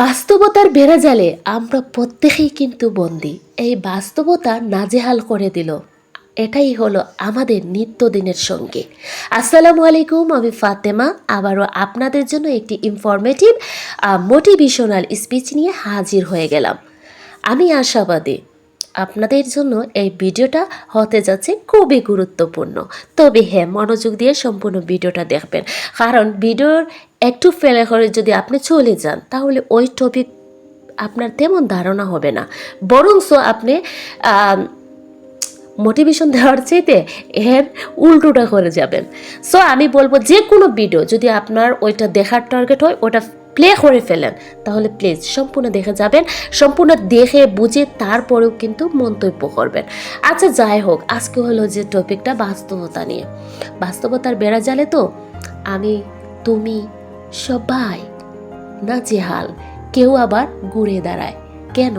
বাস্তবতার বেড়া জালে আমরা প্রত্যেকেই কিন্তু বন্দি। এই বাস্তবতা নাজেহাল করে দিল। এটাই হলো আমাদের নিত্যদিনের সঙ্গে। আসসালামু আলাইকুম, আমি ফাতেমা। আবারও আপনাদের জন্য একটি ইনফরমেটিভ মোটিভেশনাল স্পিচ নিয়ে হাজির হয়ে গেলাম। আমি আশাবাদী আপনাদের জন্য এই ভিডিওটা হতে যাচ্ছে খুবই গুরুত্বপূর্ণ। তবে হ্যাঁ মনোযোগ দিয়ে সম্পূর্ণ ভিডিওটা দেখবেন। কারণ ভিডিওর একটু ফেলে করে যদি আপনি চলে যান, তাহলে ওই টপিক আপনার তেমন ধারণা হবে না। বরংস আপনি মোটিভেশন দেওয়ার চাইতে এর উল্টোটা করে যাবেন। সো আমি বলব যে কোনো ভিডিও যদি আপনার ওইটা দেখার টার্গেট হয়, ওটা প্লে করে ফেলেন, তাহলে প্লিজ সম্পূর্ণ দেখে যাবেন, সম্পূর্ণ দেখে বুঝে তারপরেও কিন্তু মন্তব্য করবেন। আচ্ছা যাই হোক, আজকে হলো যে টপিকটা বাস্তবতা নিয়ে। বাস্তবতার বেড়া জালে তো আমি, তুমি, সবাই না জেহাল কেউ আবার ঘুরে দাঁড়ায়। কেন?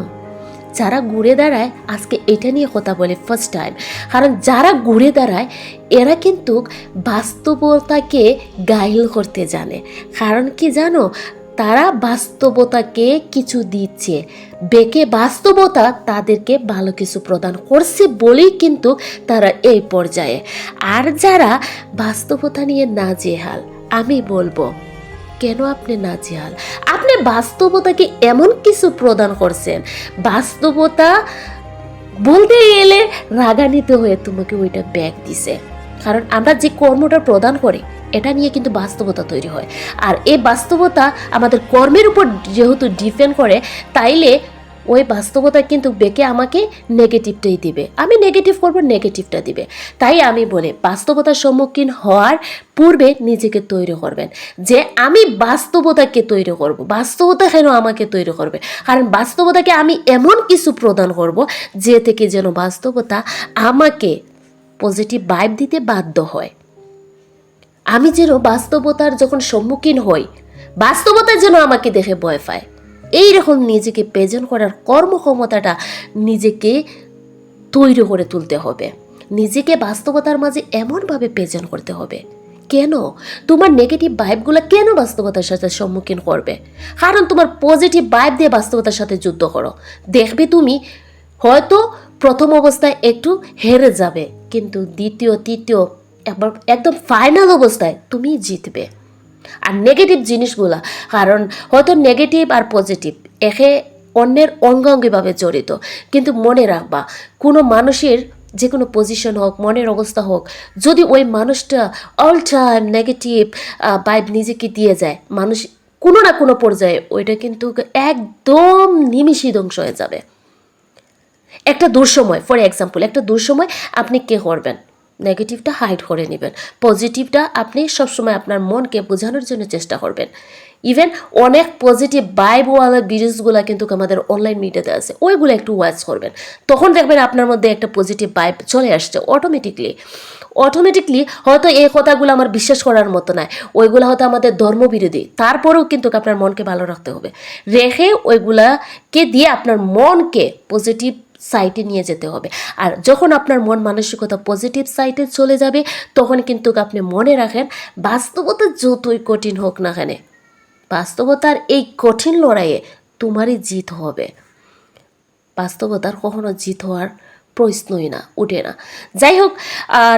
যারা ঘুরে দাঁড়ায়, আজকে এটা নিয়ে কথা বলে ফার্স্ট টাইম কারণ যারা ঘুরে দাঁড়ায়, এরা কিন্তু বাস্তবতাকে গাইল করতে জানে। কারণ কি জানো? তারা বাস্তবতাকে কিছু দিচ্ছে। বেকে বাস্তবতা তাদেরকে ভালো কিছু প্রদান করছে বলেই কিন্তু তারা এই পর্যায়ে। আর যারা বাস্তবতা নিয়ে না জেহাল আমি বলব, কেন আপনি নাজিহাল? আপনি বাস্তবতাকে এমন কিছু প্রদান করছেন, বাস্তবতা বলতে গেলে রাগান্বিত হয়ে তোমাকে ওইটা ব্যাগ দিছে। কারণ আমরা যে কর্মটা প্রদান করি এটা নিয়ে কিন্তু বাস্তবতা তৈরি হয়। আর এই বাস্তবতা আমাদের কর্মের উপর যেহেতু ডিপেন্ড করে, তাইলে ওই বাস্তবতা কিন্তু বেঁকে আমাকে নেগেটিভটাই দিবে। আমি নেগেটিভ করব নেগেটিভটা দিবে। তাই আমি বলি বাস্তবতার সম্মুখীন হওয়ার পূর্বে নিজেকে তৈরি করবেন। যে আমি বাস্তবতাকে তৈরি করব, বাস্তবতা কেন আমাকে তৈরি করবে? কারণ বাস্তবতাকে আমি এমন কিছু প্রদান করব, যে থেকে যেন বাস্তবতা আমাকে পজিটিভ ভাইব দিতে বাধ্য হয়। আমি যেন বাস্তবতার যখন সম্মুখীন হই, বাস্তবতা যেন আমাকে দেখে ভয় পায়। এই রকম নিজেকে প্রেজেন্ট করার কর্মক্ষমতাটা নিজেকে তৈরি করে তুলতে হবে। নিজেকে বাস্তবতার মাঝে এমনভাবে প্রেজেন্ট করতে হবে। কেন? তোমার নেগেটিভ ভাইবগুলো কেন বাস্তবতার সাথে সম্মুখীন করবে? কারণ তোমার পজিটিভ ভাইব দিয়ে বাস্তবতার সাথে যুদ্ধ করো। দেখবে তুমি, হয়তো প্রথম অবস্থায় একটু হেরে যাবে, কিন্তু দ্বিতীয়, তৃতীয় একদম ফাইনাল অবস্থায় তুমি জিতবে। আর নেগেটিভ জিনিসগুলা, কারণ হয়তো নেগেটিভ আর পজিটিভ একে অন্যের অঙ্গাঙ্গিভাবে জড়িত। কিন্তু মনে রাখবা, কোনো মানুষের যে কোনো পজিশন হোক, মনের অবস্থা হোক, যদি ওই মানুষটা অল টাইম নেগেটিভ বাইব নিজেকে দিয়ে যায়, মানুষ কোনো না কোনো পর্যায়ে ওইটা কিন্তু একদম নিমিষই ধ্বংস হয়ে যাবে। একটা দুঃসময় ফর এক্সাম্পল একটা দুঃসময় আপনি কে করবেন নেগেটিভটা হাইড করে নেবেন। পজিটিভটা আপনি সবসময় আপনার মনকে বোঝানোর জন্য চেষ্টা করবেন। ইভেন অনেক পজিটিভ বাইবওয়ালা ভিডিওসগুলো কিন্তু আমাদের অনলাইন মিডিয়াতে আছে, ওইগুলো একটু ওয়াচ করবেন। তখন দেখবেন আপনার মধ্যে একটা পজিটিভ বাইব চলে আসছে অটোমেটিকলি অটোমেটিকলি হয়তো এই কথাগুলো আমার বিশ্বাস করার মতো নয় ওইগুলো হয়তো আমাদের ধর্মবিরোধী, তারপরেও কিন্তু আপনার মনকে ভালো রাখতে হবে। রেখে ওইগুলাকে দিয়ে আপনার মনকে পজিটিভ সাইটে নিয়ে যেতে হবে। আর যখন আপনার মন মানসিকতা পজিটিভ সাইটে চলে যাবে, তখন কিন্তু আপনি মনে রাখেন, বাস্তবতা যতই কঠিন হোক না কেন, বাস্তবতার এই কঠিন লড়াইয়ে তোমারই জিত হবে। বাস্তবতার কখনো জিত হওয়ার প্রশ্নই না, উঠে না। যাই হোক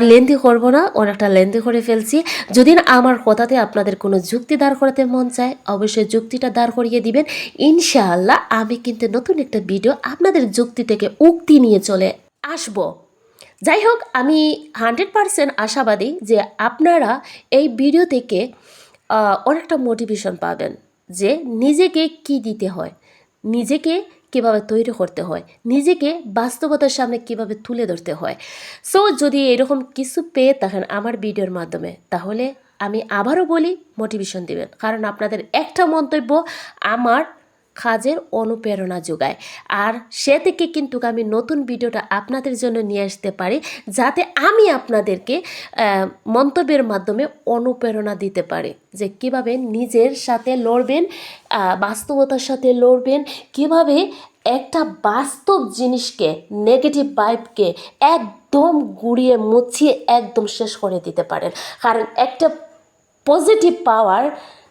লেন্দি করব না, অনেকটা লেন্দি করে ফেলছি। যদি আমার কথাতে আপনাদের কোনো যুক্তি দাঁড় করাতে মন চায়, অবশ্যই যুক্তিটা দাঁড় করিয়ে দিবেন। ইনশাআল্লাহ আমি কিন্তু নতুন একটা ভিডিও আপনাদের যুক্তি থেকে উক্তি নিয়ে চলে আসব। যাই হোক, আমি হান্ড্রেড পারসেন্ট আশাবাদী যে আপনারা এই ভিডিও থেকে অনেকটা মোটিভেশন পাবেন যে নিজেকে কি দিতে হয়, নিজেকে কীভাবে তৈরি করতে হয়, নিজেকে বাস্তবতার সামনে কীভাবে তুলে ধরতে হয়। সো যদি এরকম কিছু পেয়ে থাকেন আমার ভিডিওর মাধ্যমে, তাহলে আমি আবারও বলি মোটিভেশন দেবেন। কারণ আপনাদের একটা মন্তব্য আমার কাজের অনুপ্রেরণা যোগায়। আর সে থেকে কিন্তু আমি নতুন ভিডিওটা আপনাদের জন্য নিয়ে আসতে পারি, যাতে আমি আপনাদেরকে মন্তব্যের মাধ্যমে অনুপ্রেরণা দিতে পারি যে কীভাবে নিজের সাথে লড়বেন বাস্তবতার সাথে লড়বেন, কীভাবে একটা বাস্তব জিনিসকে নেগেটিভ ভাইবকে একদম গুড়িয়ে মুছিয়ে একদম শেষ করে দিতে পারেন। কারণ একটা পজিটিভ পাওয়ার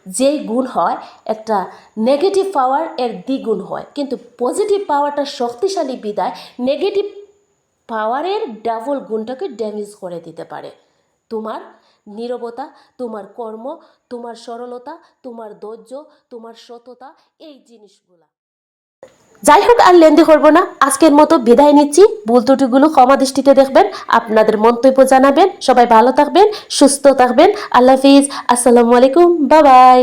যেই গুণ হয়, একটা নেগেটিভ পাওয়ার এর দ্বিগুণ হয়। কিন্তু পজিটিভ পাওয়ারটা শক্তিশালী বিদায় নেগেটিভ পাওয়ারের ডাবল গুণটাকে ড্যামেজ করে দিতে পারে। তোমার নিরবতা, তোমার কর্ম, তোমার সরলতা, তোমার ধৈর্য, তোমার সততা, এই জিনিসগুলা। যাই হোক আর লেন্দি করব না। আজকের মতো বিদায় নিচ্ছি। ভুল ত্রুটিগুলো ক্ষমা দৃষ্টিতে দেখবেন। আপনাদের মন্তব্য জানাবেন। সবাই ভালো থাকবেন, সুস্থ থাকবেন। আল্লাহ হাফিজ। আসসালামু আলাইকুম। Bye bye.